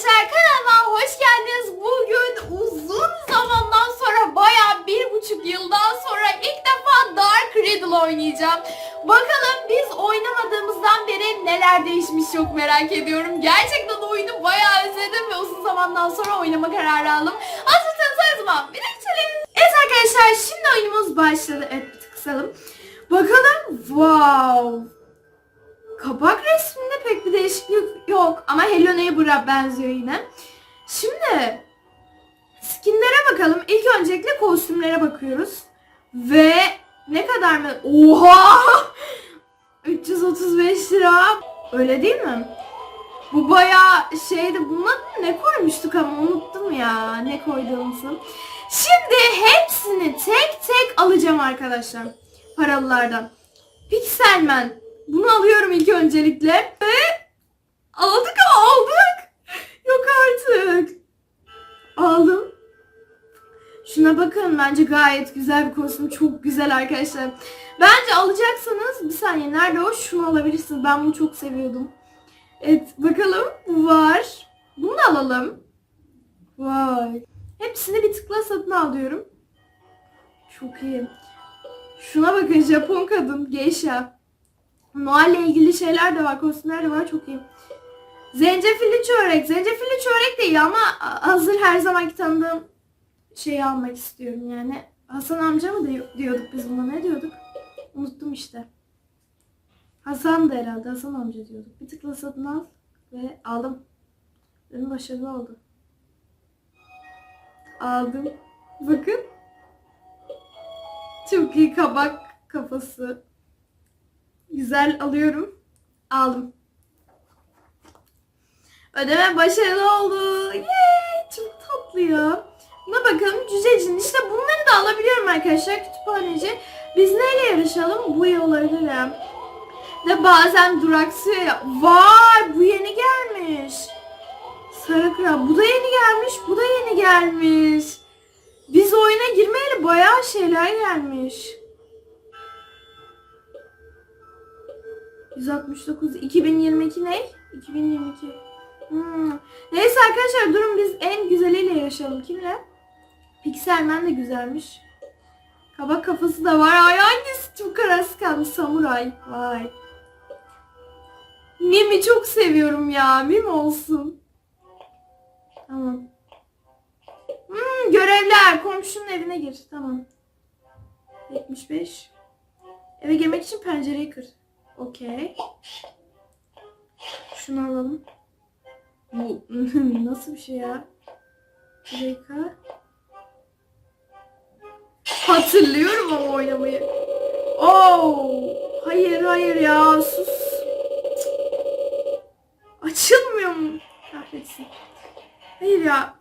arkadaşlar kanalıma hoş geldiniz. Bugün uzun zamandan sonra baya bir buçuk yıldan sonra ilk defa Dark Riddle oynayacağım. Bakalım biz oynamadığımızdan beri neler değişmiş çok merak ediyorum. Gerçekten oyunu baya özledim ve uzun zamandan sonra oynama kararı aldım. Hazırsanız o zaman bir de geçelim. Evet arkadaşlar şimdi oyunumuz başladı. Evet kısalım. Bakalım wow. Kapak resminde pek bir değişiklik yok ama Hello Neighbor'a benziyor yine. Şimdi skinlere bakalım. İlk öncelikle kostümlere bakıyoruz. Ve ne kadar mı? Oha! 335 lira. Öyle değil mi? Bu bayağı şeydi. Bunun adını ne koymuştuk ama unuttum ya. Ne koyduğumuzu. Şimdi hepsini tek tek alacağım arkadaşlar. Paralılardan. Pixelman. Bunu alıyorum ilk öncelikle. Ve aldık aldık. Yok artık. Aldım. Şuna bakın bence gayet güzel bir kostüm. Çok güzel arkadaşlar. Bence alacaksanız bir saniye nerede o? Şunu alabilirsiniz. Ben bunu çok seviyordum. Evet bakalım. Bu var. Bunu alalım. Vay. Hepsini bir tıkla satın alıyorum. Çok iyi. Şuna bakın Japon kadın. Geisha. Noel'le ilgili şeyler de var, kostümler de var çok iyi. Zencefilli çörek. Zencefilli çörek değil ama hazır her zamanki tanıdığım şeyi almak istiyorum yani. Hasan amca mı diy- diyorduk biz buna ne diyorduk? Unuttum işte. Hasan da herhalde Hasan amca diyorduk. Bir tıkla satın al ve aldım. Benim başarılı oldu. Aldım. Bakın. Çok iyi kabak kafası. Güzel alıyorum. Aldım. Ödeme başarılı oldu. Yay! Çok tatlı ya. Buna bakalım cücecin. İşte bunları da alabiliyorum arkadaşlar kütüphaneci. Biz neyle yarışalım? Bu iyi olabilir ya. De bazen duraksıyor ya. Vay bu yeni gelmiş. Sarı kral. Bu da yeni gelmiş. Bu da yeni gelmiş. Biz oyuna girmeyeli bayağı şeyler gelmiş. 169 2022 ne? 2022. Hmm. Neyse arkadaşlar durun biz en güzeliyle yaşayalım. Kimle? Pixelman de güzelmiş. Kabak kafası da var. Ay hangisi çok kararsız kalmış. Samuray. Vay. Mimi çok seviyorum ya. Mimi olsun. Tamam. Hmm, görevler. Komşunun evine gir. Tamam. 75. Eve girmek için pencereyi kır. Okey. Şunu alalım. Bu nasıl bir şey ya? Dakika. Hatırlıyorum ama oynamayı. Oo! Hayır hayır ya sus. Cık. Açılmıyor mu? Kahretsin. Hayır ya.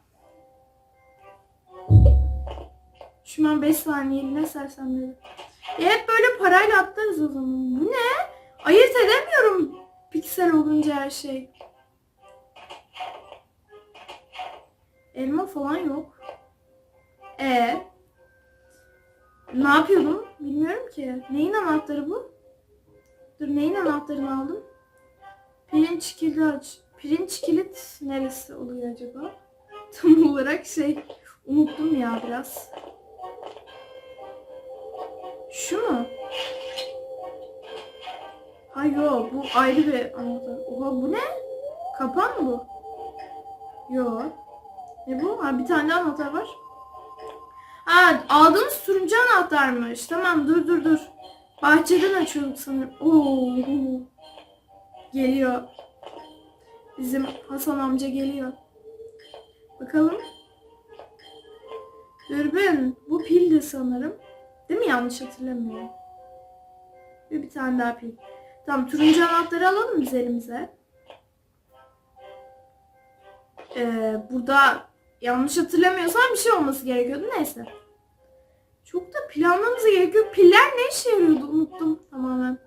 Şu an 5 saniyeliğine sersemledim. E hep böyle parayla atlarız o zaman. Bu ne? Ayırt edemiyorum piksel olunca her şey. Elma falan yok. E ne yapıyordum? Bilmiyorum ki. Neyin anahtarı bu? Dur neyin anahtarını aldım? Pirinç kilit. Pirinç kilit neresi oluyor acaba? Tam olarak şey unuttum ya biraz. Şu mu? Ay yo bu ayrı bir anahtar. Oha bu ne? Kapan mı bu? Yo. Ne bu? Ha bir tane anahtar var. Ha aldığınız turuncu anahtarmış. Tamam dur dur dur. Bahçeden açıyorduk sanırım. Oo. Geliyor. Bizim Hasan amca geliyor. Bakalım. Dürbün. Bu pildi sanırım. Değil mi? Yanlış hatırlamıyorum. Ve bir tane daha pil. Tamam turuncu anahtarı alalım biz elimize. Ee, burada yanlış hatırlamıyorsam bir şey olması gerekiyordu. Neyse. Çok da planlamamıza gerek yok. Piller ne işe yarıyordu? Unuttum tamamen.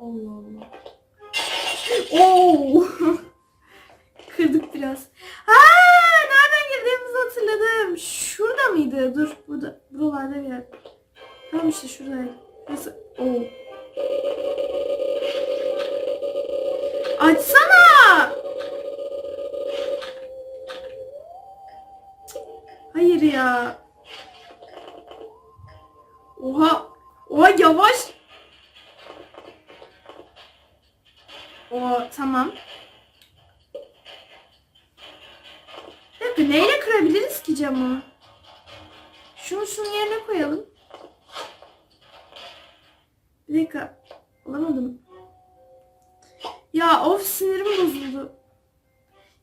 Allah Allah. Oo. Kırdık biraz. Ha, nereden girdiğimizi hatırladım. Şurada mıydı? Dur, burada. Buralarda bir yer. Tamam işte şuradaydı. Nasıl? Oo. Açsana. Hayır ya. Oha. Oha yavaş. O tamam. Bir dakika neyle kırabiliriz ki camı? Şunu şunun yerine koyalım. Bir dakika. Alamadım. Ya of sinirim bozuldu.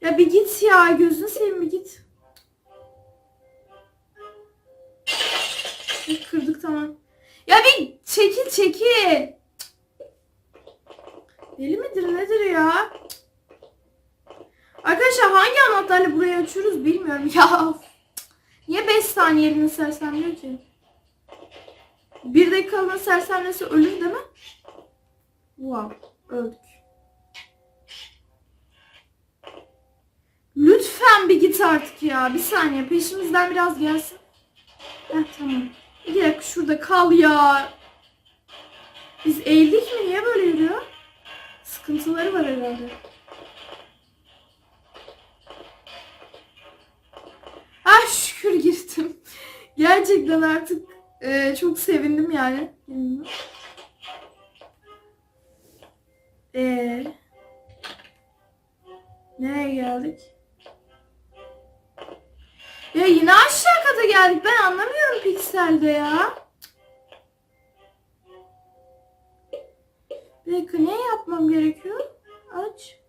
Ya bir git ya gözünü seveyim bir git. Kırdık tamam. Ya bir çekil çekil. Deli midir nedir ya? Arkadaşlar hangi anahtarla burayı açıyoruz bilmiyorum ya. Niye 5 saniyeliğini sersemliyor ki? Bir dakikalığına sersemlese ölür değil mi? Wow. Öldük. Lütfen bir git artık ya. Bir saniye peşimizden biraz gelsin. Heh tamam. Bir dakika şurada kal ya. Biz eğildik mi? Niye böyle yürüyor? Sıkıntıları var herhalde. Ah şükür girdim. Gerçekten artık e, çok sevindim yani. Eee Nereye geldik? Ya yine aşağı kata geldik. Ben anlamıyorum pikselde ya. Bir dakika ne yapmam gerekiyor? Aç.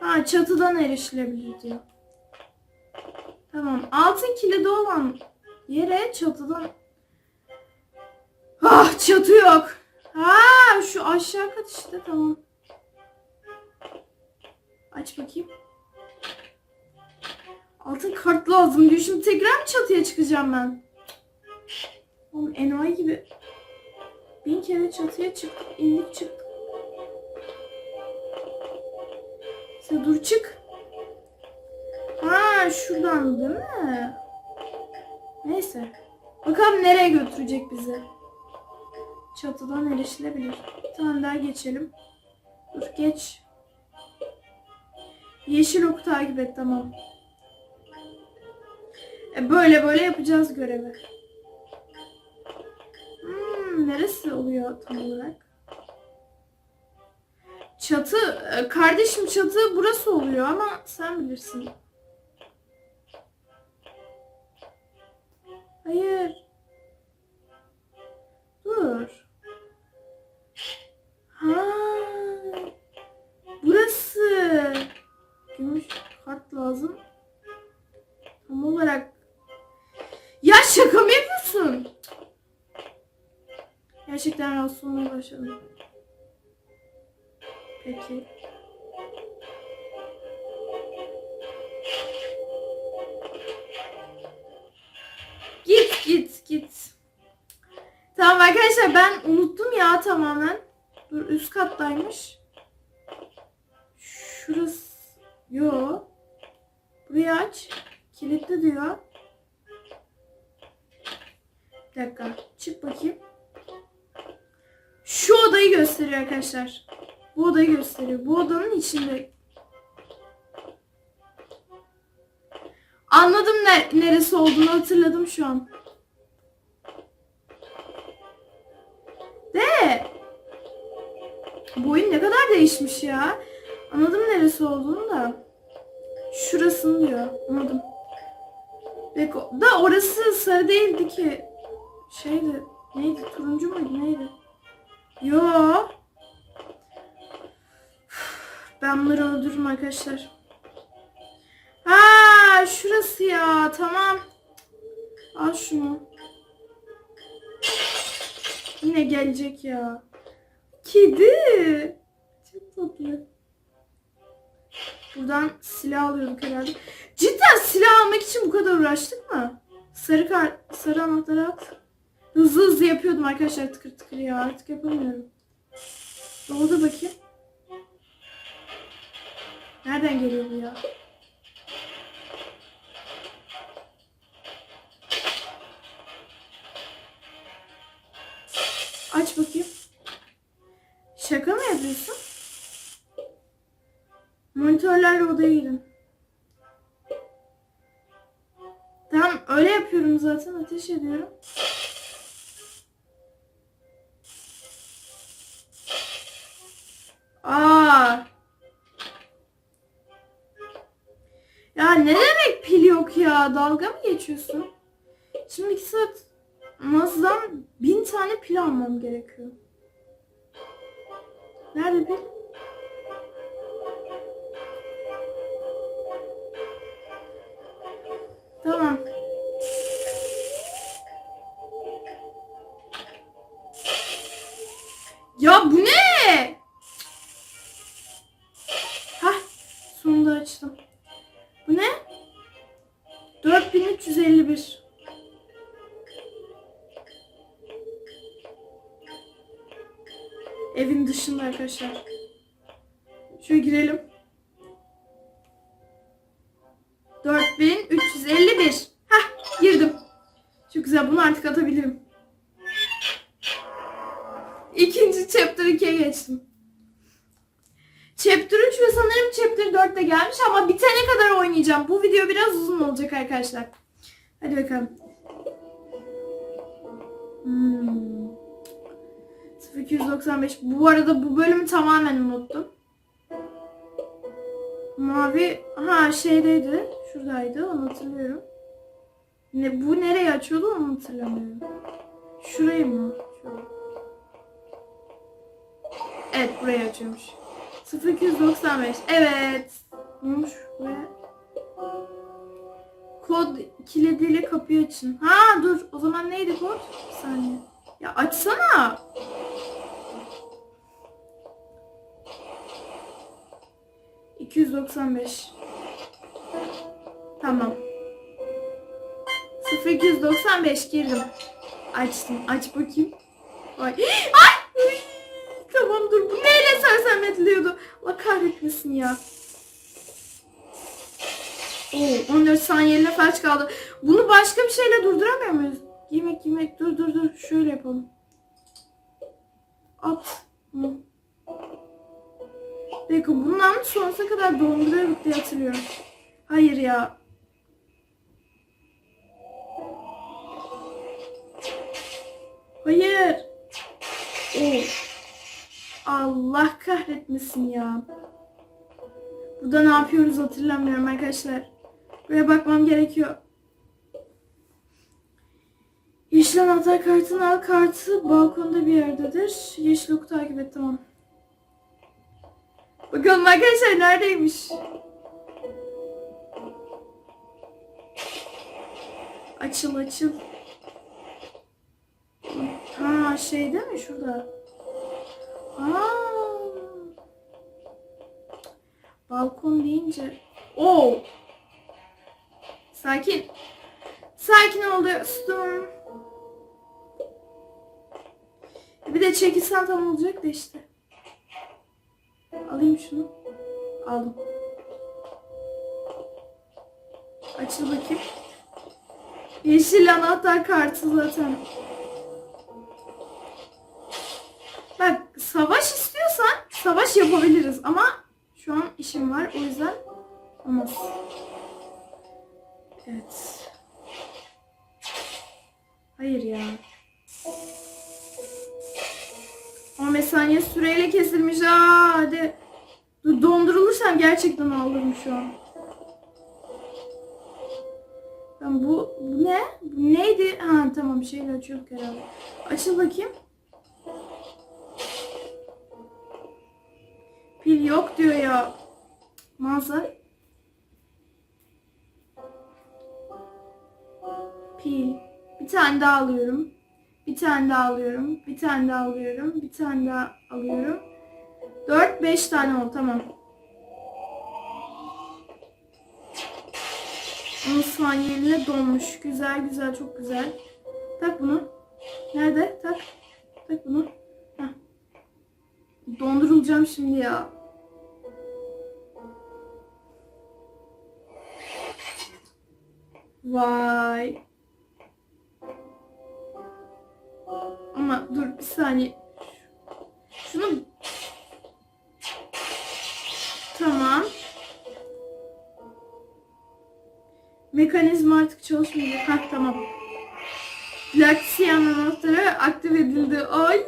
Ha çatıdan erişilebilir diyor. Tamam. Altın kilidi olan yere çatıdan... Ah çatı yok. Ha şu aşağı kat işte tamam. Aç bakayım. Altın kart lazım diyor. Şimdi tekrar mı çatıya çıkacağım ben? Oğlum enayi gibi. Bin kere çatıya çıktık. indik çıktık. Sen dur çık. Ha şuradan değil mi? Neyse. Bakalım nereye götürecek bizi. Çatıdan erişilebilir. Bir tane daha geçelim. Dur geç. Yeşil oku takip et tamam. E böyle böyle yapacağız görevi. Hmm, neresi oluyor tam olarak? Çatı, e, kardeşim çatı burası oluyor ama sen bilirsin. Hayır. Dur. Ha. Burası. Gümüş kart lazım. Tam olarak. Ya şaka mı yapıyorsun? Gerçekten rahatsız olmaya başladım. Peki. Git git git. Tamam arkadaşlar ben unuttum ya tamamen. Dur üst kattaymış. Şurası. Yo. Burayı aç. Kilitli diyor. Bir dakika. Çık bakayım. Şu odayı gösteriyor arkadaşlar. Bu odayı gösteriyor. Bu odanın içinde. Anladım ne, neresi olduğunu hatırladım şu an. De. Bu oyun ne kadar değişmiş ya. Anladım neresi olduğunu da. Şurasını diyor. Anladım. Ve da orası sarı değildi ki. Şeydi. Neydi? Turuncu muydu? Neydi? Yo. Ben bunları öldürürüm arkadaşlar. Şurası ya. Tamam. Al şunu. Yine gelecek ya. Kedi. Çok tatlı. Buradan silah alıyorduk herhalde. Cidden silah almak için bu kadar uğraştık mı? Sarı kar sarı anahtarı at. Hızlı hızlı yapıyordum arkadaşlar tıkır tıkır ya. Artık yapamıyorum. Ne oldu bakayım? Nereden geliyor bu ya? Aç bakayım. Şaka mı yapıyorsun? Monitörlerle odaya girin. Tamam öyle yapıyorum zaten ateş ediyorum. Aa. Ya ne demek pil yok ya? Dalga mı geçiyorsun? Şimdi iki saat Mazdan bin tane pil almam gerekiyor. Nerede pil? Tamam. Chapter 3 ve sanırım chapter 4 de gelmiş ama bitene kadar oynayacağım. Bu video biraz uzun olacak arkadaşlar. Hadi bakalım. Hmm. 0295. Bu arada bu bölümü tamamen unuttum. Mavi ha şeydeydi. Şuradaydı. Onu hatırlıyorum. Ne, bu nereye açıyordu onu hatırlamıyorum. Şurayı mı? Şurayı. Evet burayı açıyormuş. 0295. Evet. Ne olmuş buraya? Kod kilidi ile kapıyı açın. Ha dur. O zaman neydi kod? Bir saniye. Ya açsana. ...295. Tamam. 0295 girdim. Açtım. Aç bakayım. Ay. Ay! Uy! Tamam dur. Bu neyle sersemletiliyordu? Allah kahretmesin ya. Oo, 14 saniyeyle felç kaldı. Bunu başka bir şeyle durduramıyor muyuz? Yemek yemek dur dur dur. Şöyle yapalım. At. Hı. Dakika bundan sonsuza kadar donduruyorduk diye hatırlıyorum. Hayır ya. Hayır. Allah kahretmesin ya. Burada ne yapıyoruz hatırlamıyorum arkadaşlar. Buraya bakmam gerekiyor. Yeşil anahtar kartını al. Kartı balkonda bir yerdedir. Yeşil oku takip et tamam. Bakalım arkadaşlar neredeymiş? Açıl açıl. Ha şeyde mi şurada? Aa. Balkon deyince. Oo. Sakin. Sakin ol dostum. Bir de çekilsen tam olacak da işte. Alayım şunu. Aldım. Açıl bakayım. Yeşil anahtar kartı zaten. İşim var o yüzden olmaz. Evet. Hayır ya. 15 saniye süreyle kesilmiş. Aa, hadi. Dur, dondurulursam gerçekten ağlarım şu an. Ben bu, bu ne? Bu neydi? Ha tamam şeyle açıyorduk herhalde. Açıl bakayım. Pil yok diyor ya. Manzar. Pil. Bir tane daha alıyorum. Bir tane daha alıyorum. Bir tane daha alıyorum. Bir tane daha alıyorum. 4 5 tane oldu tamam. 10 saniyeliğine donmuş. Güzel güzel çok güzel. Tak bunu. Nerede? Tak. Tak bunu. Heh. Dondurulacağım şimdi ya. Vay. Ama dur bir saniye. Şunu Tamam. Mekanizma artık çalışmayacak. Hah tamam. Laksiyan anahtarı aktif edildi. Ay.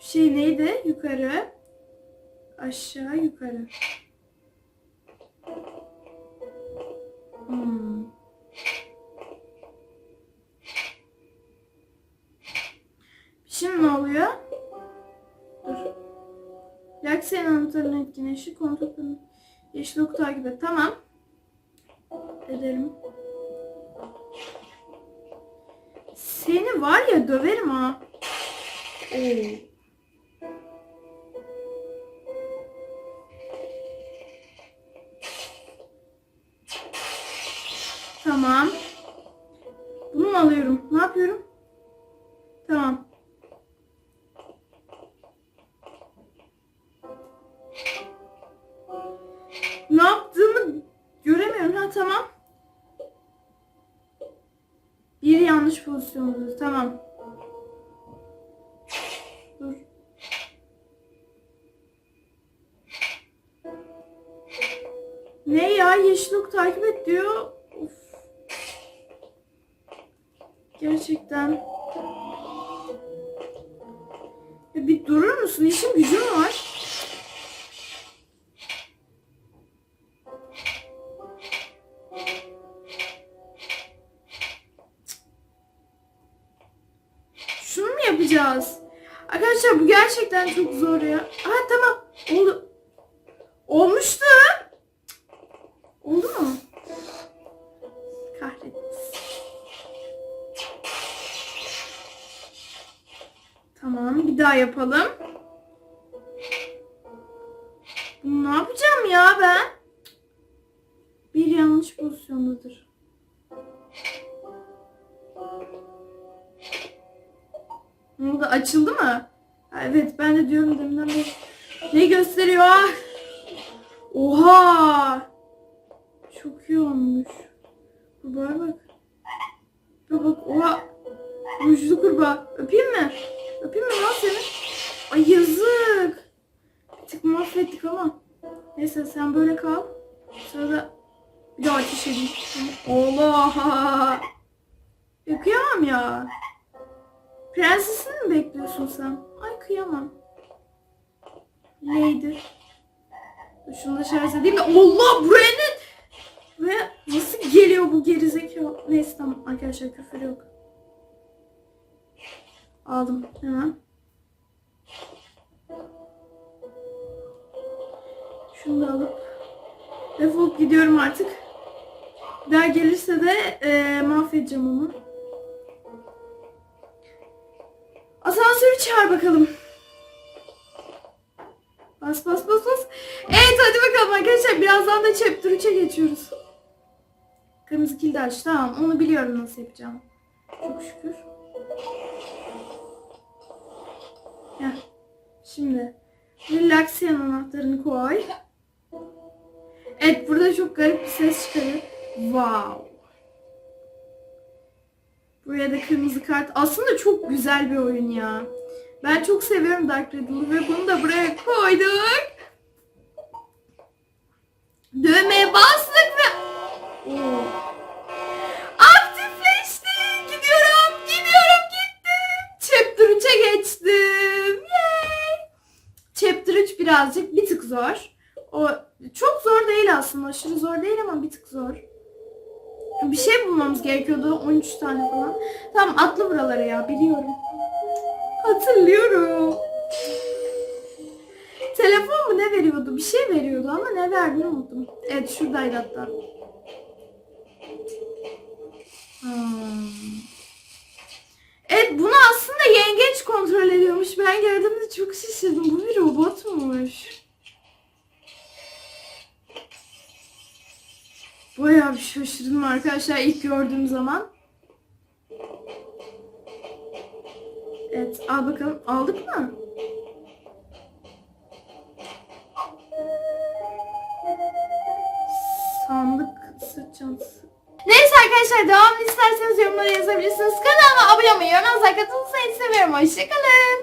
Şey neydi? Yukarı. Aşağı yukarı. Anahtarının etkileşi kontrol yeşil ok takip. Tamam. Ederim. Seni var ya döverim ha. Oo. Ne ya? Yeşil takip et diyor. Of. Gerçekten. Ya bir durur musun? İşim gücüm var. Şunu mu yapacağız? Arkadaşlar bu gerçekten çok zor ya. Tamam bir daha yapalım. Bunu ne yapacağım ya ben? Bir yanlış pozisyondadır. Ne oldu? Açıldı mı? Evet ben de diyorum deminden beri. Ne gösteriyor? Oha! Ay yazık. Bir tık mahvettik ama. Neyse sen böyle kal. Sonra da bir daha ateş edeyim. Allah! Ya kıyamam ya. Prensesini mi bekliyorsun sen? Ay kıyamam. Lady. Şunu da şarj edeyim de. Allah buraya ne? Buraya nasıl geliyor bu gerizekalı? Neyse tamam arkadaşlar küfür yok. Aldım hemen. Şunu da alıp defolup gidiyorum artık. Bir daha gelirse de eee mahvedeceğim onu. Asansörü çağır bakalım. Bas bas bas bas. Evet hadi bakalım arkadaşlar. Birazdan da chapter 3'e geçiyoruz. Kırmızı kilidi aç. Tamam onu biliyorum nasıl yapacağım. Çok şükür. Heh. Şimdi relaxian anahtarını koy. Evet burada çok garip bir ses çıkarıyor. Wow. Buraya da kırmızı kart. Aslında çok güzel bir oyun ya. Ben çok seviyorum Dark Riddle'ı ve bunu da buraya koyduk. Düğmeye bastık ve... Oo. Aktifleşti. Gidiyorum, gidiyorum, gittim. Chapter 3'e geçtim. Yay. Chapter 3 birazcık bir tık zor. O çok zor değil aslında. Aşırı zor değil ama bir tık zor. Bir şey bulmamız gerekiyordu. 13 tane falan. Tamam atla buralara ya biliyorum. Hatırlıyorum. Telefon mu ne veriyordu? Bir şey veriyordu ama ne verdiğini unuttum. Evet şuradaydı hatta. Şaşırdım arkadaşlar ilk gördüğüm zaman. Evet al bakalım. Aldık mı? Sandık sırt çantası. Neyse arkadaşlar devamını isterseniz yorumlara yazabilirsiniz. Kanalıma abone olmayı, yorumlarınızı katılırsanız seviyorum. Hoşçakalın.